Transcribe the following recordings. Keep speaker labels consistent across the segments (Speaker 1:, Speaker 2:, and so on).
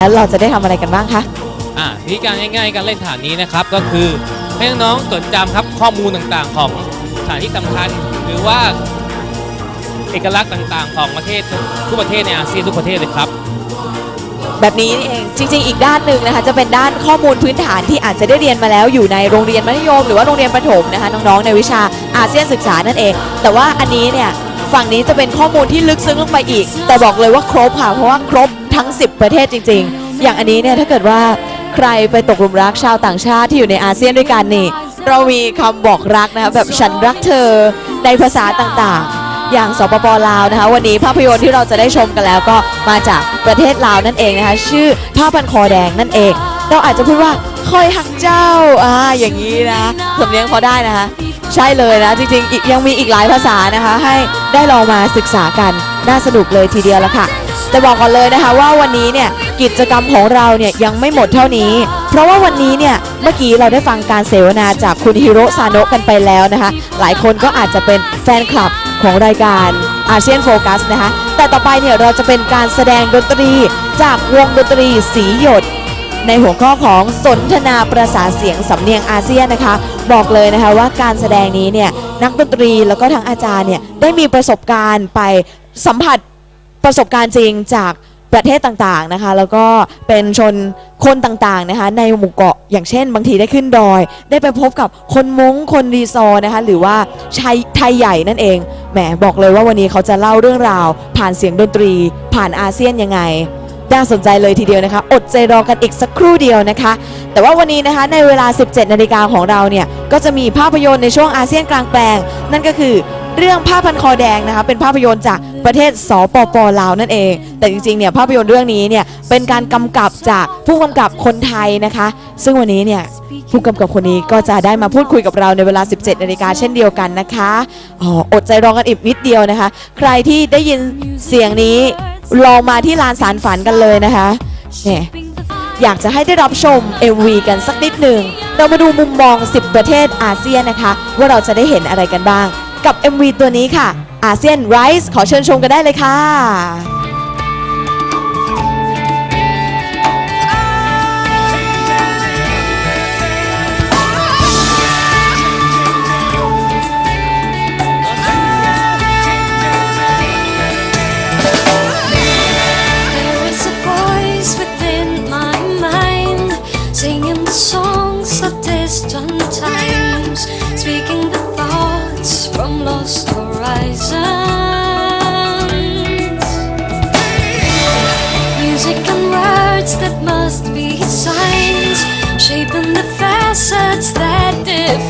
Speaker 1: แล้วเราจะได้ทำอะไรกันบ้างคะ
Speaker 2: อ่าวิธีการง่ายๆ การเล่นฐานนี้นะครับ ก็คือให้น้องๆจดจำครับข้อมูลต่างๆ ของสถานที่สำคัญ หรือว่าเอกลักษณ์ต่างๆ ของประเทศทุกประเทศในอาเซียนทุกประเทศเลยครับ
Speaker 1: แบบนี้นี่เองจริง ๆ อีกด้านหนึ่งนะคะ จะเป็นด้านข้อมูลพื้นฐานที่อาจจะได้เรียนมาแล้วอยู่ในโรงเรียนมัธยม หรือว่าโรงเรียนประถมนะคะน้องๆในวิชาอาเซียนศึกษานั่นเอง แต่ว่าอันนี้เนี่ยฝั่งนี้จะเป็นข้อมูลที่ลึกซึ้งลงไปอีก แต่บอกเลยว่าครบค่ะเพราะว่าครบ ทั้ง 10 ประเทศจริง ๆ อย่างอันนี้เนี่ยถ้าเกิดว่าใครไปตกหลุมรักชาวต่างชาติที่อยู่ในอาเซียนด้วยกันนี่เรามีคำบอกรักนะคะแบบฉันรักเธอในภาษาต่างๆ อย่างสปปลาวนะคะ วันนี้ภาพยนตร์ที่เราจะได้ชมกันแล้วก็มาจากประเทศลาวนั่นเองนะคะ ชื่อผ้าพันคอแดงนั่นเอง เราอาจจะพูดว่าคอยหักเจ้าอ่าอย่างนี้นะสำเนียงพอได้นะคะ ใช่เลยนะจริงๆยังมีอีกหลายภาษานะคะ ให้ได้ลองมาศึกษากันน่าสนุกเลยทีเดียวละค่ะ แต่บอกก่อนเลยนะคะว่าวันนี้เนี่ยกิจกรรมของเราเนี่ยยังไม่หมดเท่านี้ เพราะว่าวันนี้เนี่ยเมื่อกี้เราได้ฟังการเสวนาจากคุณฮิโรซาโนะกันไปแล้วนะคะ หลายคนก็อาจจะเป็นแฟนคลับของรายการอาเซียนโฟกัสนะคะ แต่ต่อไปเนี่ยเราจะเป็นการแสดงดนตรีจากวงดนตรีสีหยด ในหัวข้อของสนทนาประสานเสียงสำเนียงอาเซียนนะคะ บอกเลยนะคะว่าการแสดงนี้เนี่ยนักดนตรีแล้วก็ทั้งอาจารย์เนี่ยได้มีประสบการณ์ไปสัมผัส ประสบการณ์จริงจากประเทศต่างๆนะคะ แล้วก็เป็นชนคนต่างๆนะคะ ในหมู่เกาะอย่างเช่น บางทีได้ขึ้นดอย ได้ไปพบกับคนม้งคนรีซอร์นะคะ หรือว่าชายไทยใหญ่นั่นเองแหมบอกเลยว่าวันนี้เขาจะเล่าเรื่องราว ผ่านเสียงดนตรี ผ่านอาเซียนยังไงน่าสนใจเลยทีเดียวนะคะ อดใจรอกันอีกสักครู่เดียวนะคะ แต่ว่าวันนี้นะคะในเวลา 17 นาฬิกาของเราเนี่ย ก็จะมีภาพยนตร์ในช่วงอาเซียนกลางแปลง นั่นก็คือ เรื่องผ้าพันคอแดงนะคะเป็นภาพยนตร์จากประเทศสปปลาวนั่นเอง แต่จริงๆเนี่ยภาพยนตร์เรื่องนี้เนี่ยเป็นการกำกับจากผู้กำกับคนไทยนะคะ ซึ่งวันนี้เนี่ยผู้กำกับคนนี้ก็จะได้มาพูดคุยกับเราในเวลา 17นาฬิกาเช่นเดียวกันนะคะอ๋ออดใจรอกันอีกนิดเดียวนะคะ ใครที่ได้ยินเสียงนี้ลองมาที่ลานสารฝันกันเลยนะคะเนี่ยอยากจะให้ได้รับชม MV กันสักนิดหนึ่ง เรามาดูมุมมอง 10 ประเทศอาเซียนนะคะ ว่าเราจะได้เห็นอะไรกันบ้าง กับ MV ตัวนี้ค่ะอาเซียนไรส์ขอเชิญชมกันได้เลยค่ะ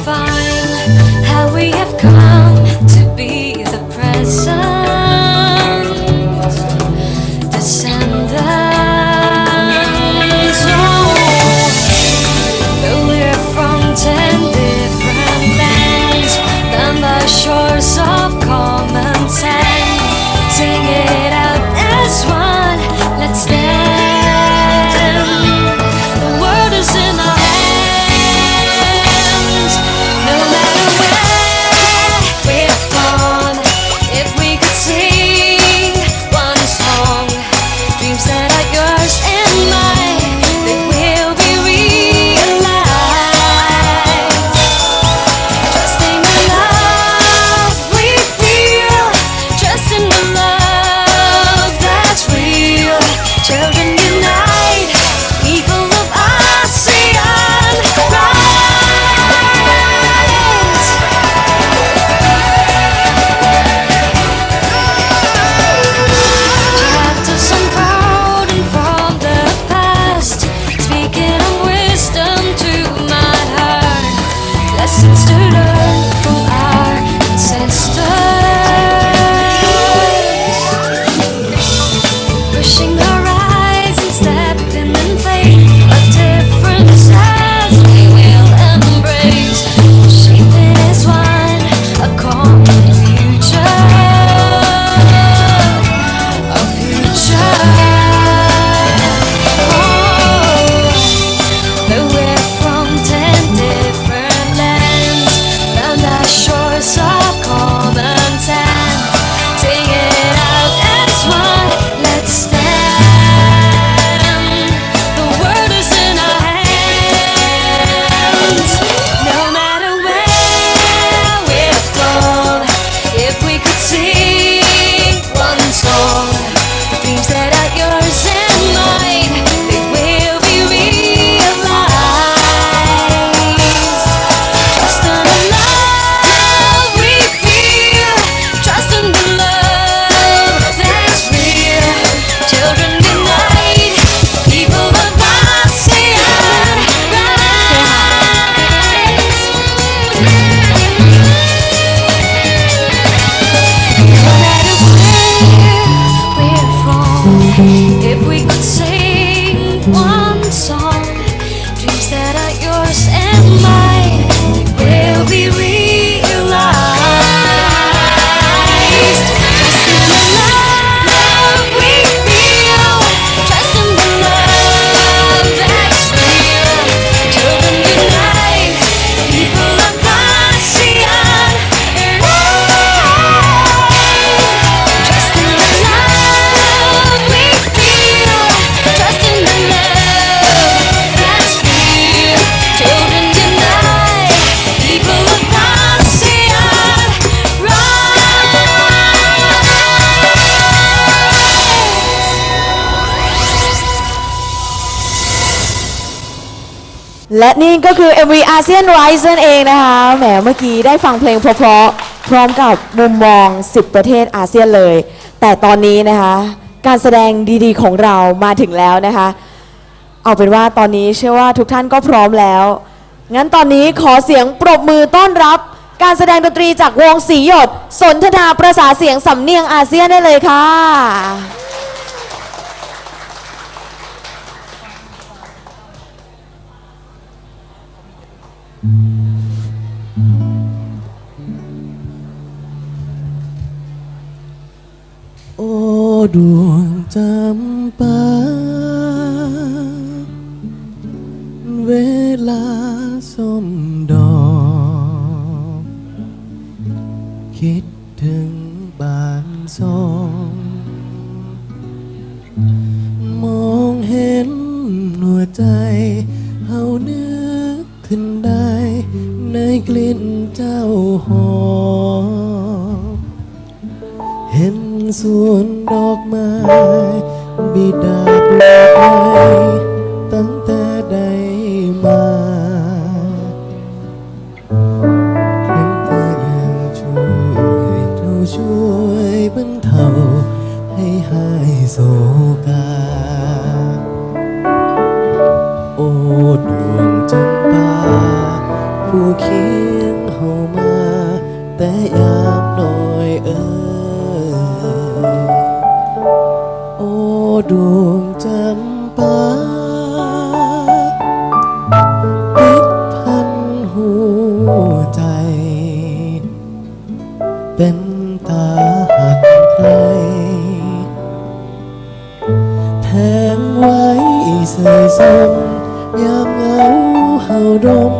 Speaker 3: fine.
Speaker 1: และนี่ก็คือ MV อาเซียนไรซ์นั่นเองนะคะแหมเมื่อกี้ได้ฟังเพลงเพราะๆพร้อมกับมุมมอง 10 ประเทศอาเซียนเลย แต่ตอนนี้นะคะ การแสดงดีๆ ของเรามาถึงแล้วนะคะ เอาเป็นว่าตอนนี้เชื่อว่าทุกท่านก็พร้อมแล้ว งั้นตอนนี้ขอเสียงปรบมือต้อนรับ การแสดงดนตรีจากวงสีหยด สนทนาประสาเสียงสำเนียงอาเซียนได้เลยค่ะ
Speaker 4: ดวงจำปาเวลาส้มดอก คิดถึงบ้านสองมองเห็นหัวใจเฮานึกขึ้นได้ ในกลิ่นเจ้าหอมเห็นส่วน ดอกไม้บิดาปลูกไว้ตั้งแต่ใดมา ดวงจำปาติดพันหัวใจ เป็นตาหักใคร แทงไว้เสยสมยามเหงาเฮาดม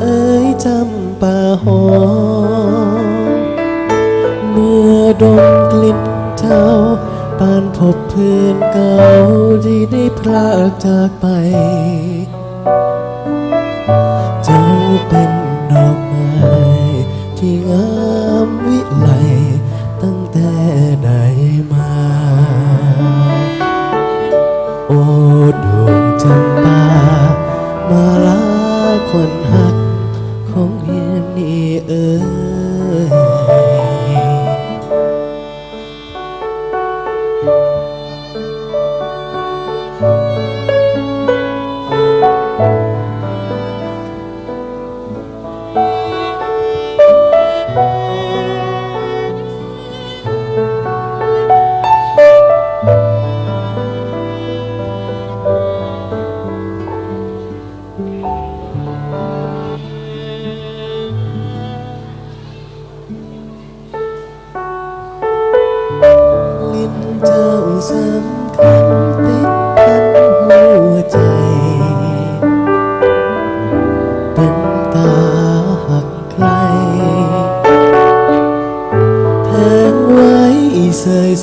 Speaker 4: เอ้ยจำป่าหอมเมื่อดมกลิ่นเจ้า ปานพบเพื่อนเก่าที่ได้พลากจากไป เจ้าเป็นดอกไม้ที่งาม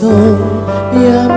Speaker 4: เส